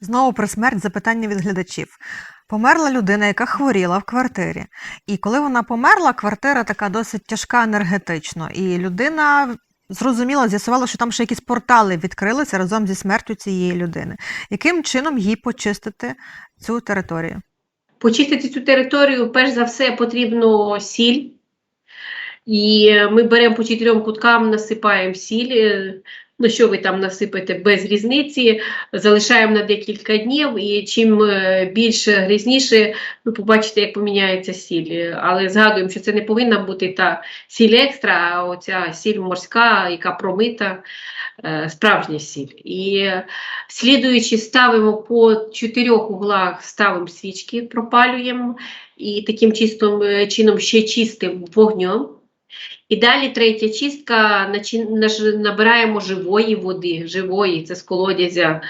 Знову про смерть запитання від глядачів. Померла людина, яка хворіла в квартирі. І коли вона померла, квартира така досить тяжка енергетично. І людина зрозуміла, з'ясувала, що там ще якісь портали відкрилися разом зі смертю цієї людини. Яким чином їй почистити цю територію? Почистити цю територію, перш за все, потрібно сіль. І ми беремо по чотирьом куткам, насипаємо сіль. Ну, що ви там насипаєте без різниці, залишаємо на декілька днів, і чим е, більше грізніше, ви побачите, як поміняється сіль. Але згадуємо, що це не повинна бути та сіль екстра, а оця сіль морська, яка промита, е, справжня сіль. І слідуючи, ставимо по чотирьох углах, ставимо свічки, пропалюємо і таким чистим е, чином ще чистим вогнем. І далі третя чистка набираємо живої води, живої, це з колодязя,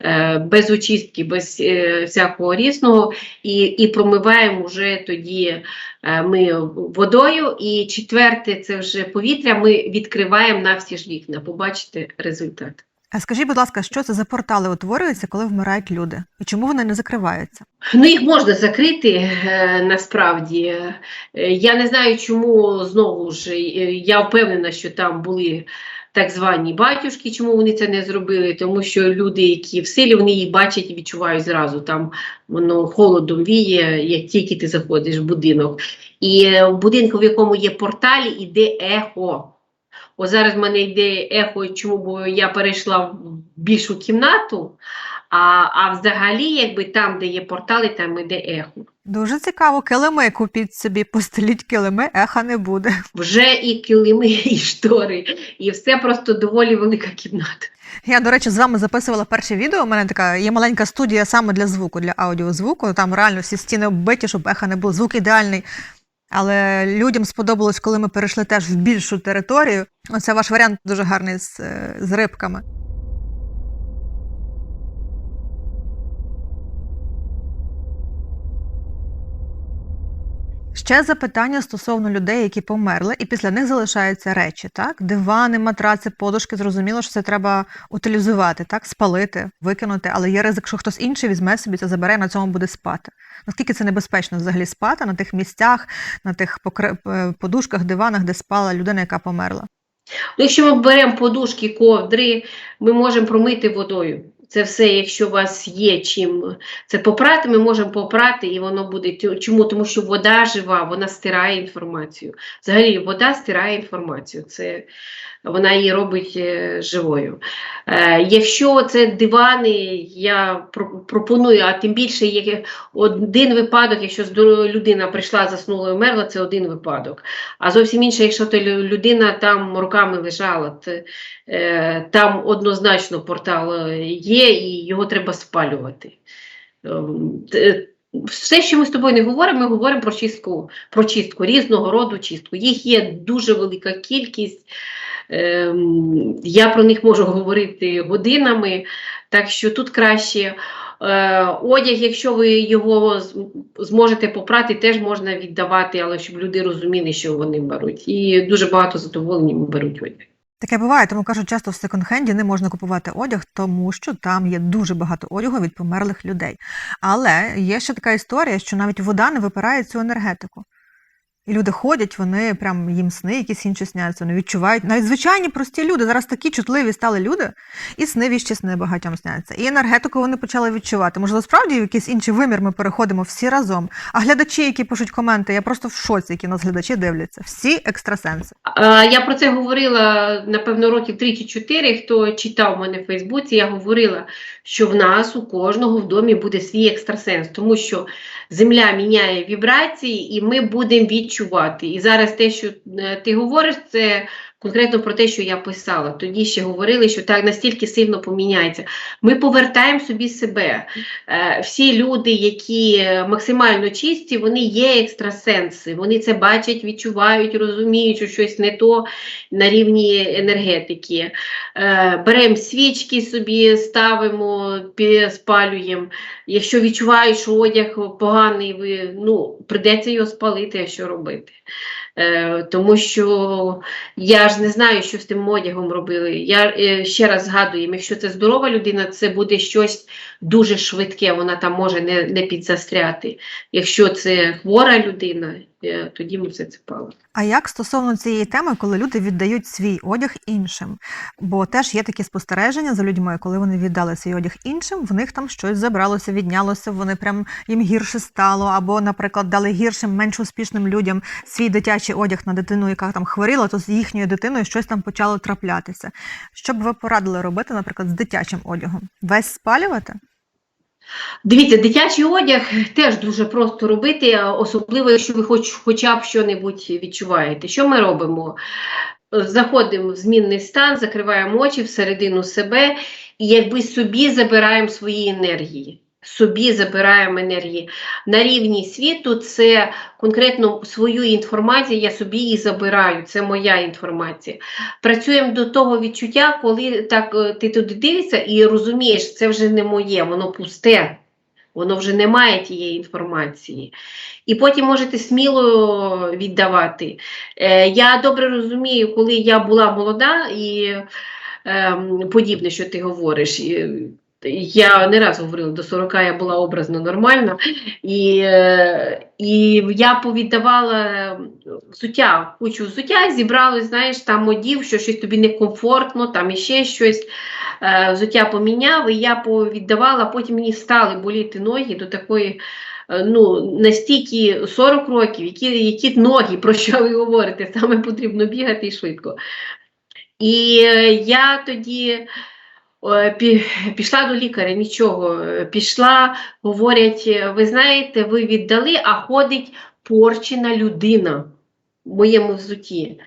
е, без очистки, без е, всякого різного, і, і промиваємо вже тоді е, ми водою. І четверте, це вже повітря, ми відкриваємо на всі ж вікна. Побачите результат. А скажіть, будь ласка, що це за портали утворюються, коли вмирають люди? І чому вони не закриваються? Ну, їх можна закрити е, насправді. Е, Я не знаю, чому знову ж е, я впевнена, що там були так звані батюшки, чому вони це не зробили, тому що люди, які в силі, вони їх бачать і відчувають зразу. Там воно холодом віє, як тільки ти заходиш в будинок. І в будинку, в якому є порталі, іде ехо. О, зараз в мене йде ехо, чому бо я перейшла в більшу кімнату. А, а взагалі, якби там, де є портали, там іде ехо. Дуже цікаво, килими купіть собі, постеліть килими, еха не буде. Вже і килими, і штори, і все просто доволі велика кімната. Я, до речі, з вами записувала перше відео. У мене така є маленька студія саме для звуку, для аудіозвуку. Там реально всі стіни оббиті, щоб еха не було. Звук ідеальний. Але людям сподобалось, коли ми перейшли теж в більшу територію. Оце ваш варіант дуже гарний з, е, з рибками. Ще запитання стосовно людей, які померли, і після них залишаються речі, так? Дивани, матраци, подушки. Зрозуміло, що це треба утилізувати, так? Спалити, викинути, але є ризик, що хтось інший візьме собі це забере на цьому буде спати. Наскільки це небезпечно взагалі спати на тих місцях, на тих е, подушках, диванах, де спала людина, яка померла? Ну, якщо ми беремо подушки, ковдри, ми можемо промити водою. Це все, якщо у вас є чим це попрати, ми можемо попрати, і воно буде. Чому? Тому що вода жива, вона стирає інформацію. Взагалі, вода стирає інформацію. Це вона її робить е, живою. Е, якщо це дивани, я пропоную, а тим більше є один випадок, якщо людина прийшла, заснула і вмерла, це один випадок. А зовсім інше, якщо то людина там роками лежала, то, е, там однозначно портал е, є і його треба спалювати. Ем, Все, що ми з тобою не говоримо, ми говоримо про чистку, про чистку, різного роду чистку. Їх є дуже велика кількість. Ем, Я про них можу говорити годинами, так що тут краще. Е, Одяг, якщо ви його зможете попрати, теж можна віддавати, але щоб люди розуміли, що вони беруть. І дуже багато задоволені беруть одяг. Таке буває, тому кажуть, часто в секонд-хенді не можна купувати одяг, тому що там є дуже багато одягу від померлих людей. Але є ще така історія, що навіть вода не випирає цю енергетику. І люди ходять, вони прям їм сни якісь інші сняться, вони відчувають. Навіть звичайні прості люди, зараз такі чутливі стали люди, і сни віщі сни багатьом сняться. І енергетику вони почали відчувати. Можливо, справді в якийсь інший вимір ми переходимо всі разом. А глядачі, які пишуть коменти, я просто в шоці, які нас глядачі дивляться. Всі екстрасенси. Я про це говорила, напевно, років 3 чи 4, хто читав мене в Фейсбуці, я говорила, що в нас у кожного в домі буде свій екстрасенс, тому що земля міняє вібрації, і ми будемо відчувати. І зараз те, що е, ти говориш, це конкретно про те, що я писала. Тоді ще говорили, що так настільки сильно поміняється. Ми повертаємо собі себе. Е, Всі люди, які максимально чисті, вони є екстрасенси. Вони це бачать, відчувають, розуміють, що щось не то на рівні енергетики. Е, Беремо свічки собі, ставимо, спалюємо. Якщо відчувають, що одяг поганий, ви, ну, прийдеться його спалити, а що робити. Е, тому що я ж не знаю, що з тим одягом робили. Я е, ще раз згадую, якщо це здорова людина, це буде щось дуже швидке, вона там може не, не підзастряти. Якщо це хвора людина, тоді ми все це палимо. А як стосовно цієї теми, коли люди віддають свій одяг іншим? Бо теж є такі спостереження за людьми, коли вони віддали свій одяг іншим, в них там щось забралося, віднялося, вони прям їм гірше стало, або, наприклад, дали гіршим, менш успішним людям свій дитячий одяг на дитину, яка там хворіла, то з їхньою дитиною щось там почало траплятися. Що б ви порадили робити, наприклад, з дитячим одягом? Весь спалювати? Дивіться, дитячий одяг теж дуже просто робити, особливо, якщо ви хоч, хоча б що-небудь відчуваєте. Що ми робимо? Заходимо в змінний стан, закриваємо очі всередину себе і якби собі забираємо свої енергії. Собі забираємо енергії. На рівні світу це конкретно свою інформацію, я собі її забираю, це моя інформація. Працюємо до того відчуття, коли так е, ти туди дивишся і розумієш, це вже не моє, воно пусте, воно вже не має тієї інформації. І потім можете сміло віддавати. Е, я добре розумію, коли я була молода і ем, подібне, що ти говориш. Я не раз говорила, до 40 я була образно нормальна, і, е, і я повіддавала взуття, кучу взуття, зібралось, знаєш, там одів, що щось тобі некомфортно, там іще щось. Е, взуття поміняв, і я повіддавала, потім мені стали боліти ноги до такої. е, Ну, настільки 40 років, які, які ноги, про що ви говорите, саме потрібно бігати швидко. І я тоді пішла до лікаря, нічого. е, Пішла, говорять, е, ви знаєте, ви віддали, а ходить порчена людина в моєму взуті.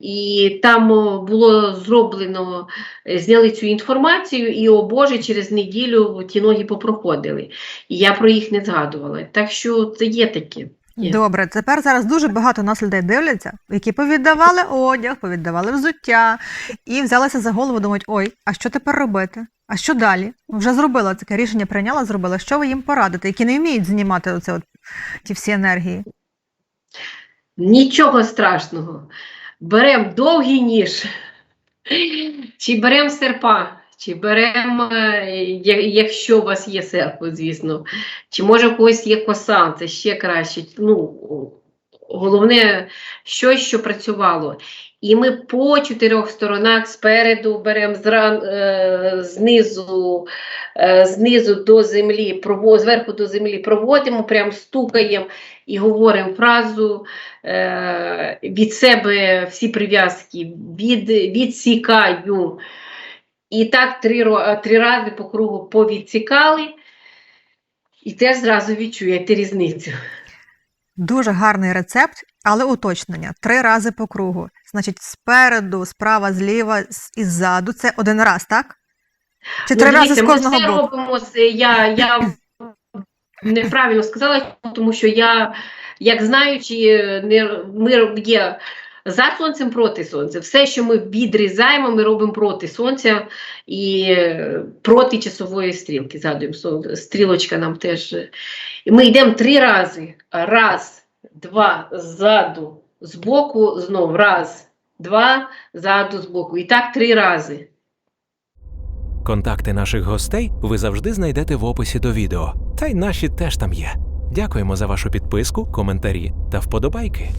І там було зроблено, е, зняли цю інформацію, і, о Боже, через неділю ті ноги попроходили. І я про їх не згадувала. Так що це є таке. Є. Добре, тепер зараз дуже багато нас людей дивляться, які повіддавали одяг, повіддавали взуття і взялися за голову, думають, ой, а що тепер робити? А що далі? Вже зробила таке рішення, прийняла, зробила. Що ви їм порадите, які не вміють знімати оце от, ті всі енергії? Нічого страшного. Беремо довгий ніж, чи беремо серпа, чи беремо, якщо у вас є серпо, звісно, чи може у когось є коса, це ще краще. Ну, головне, щось, що працювало. І ми по чотирьох сторонах спереду беремо зран, е, знизу, е, знизу до землі, прово, зверху до землі проводимо, прям стукаємо і говоримо фразу е, від себе всі прив'язки, від, відсікаю. І так три, три рази по кругу повідсікали, і теж зразу відчуєте різницю. Дуже гарний рецепт, але уточнення: три рази по кругу. Значить, спереду, справа, зліва і ззаду. Це один раз, так? Чи три Ну, рази з кожного ми боку? робимо, я, я неправильно сказала, тому що я, як знаючи, не, ми є за сонцем, проти сонця. Все, що ми відрізаємо, ми робимо проти сонця і е, проти часової стрілки. Згадуємо, стрілочка нам теж. Ми йдемо три рази. Раз, два, ззаду, збоку, знов. Раз, два, ззаду, збоку. І так три рази. Контакти наших гостей ви завжди знайдете в описі до відео. Та й наші теж там є. Дякуємо за вашу підписку, коментарі та вподобайки.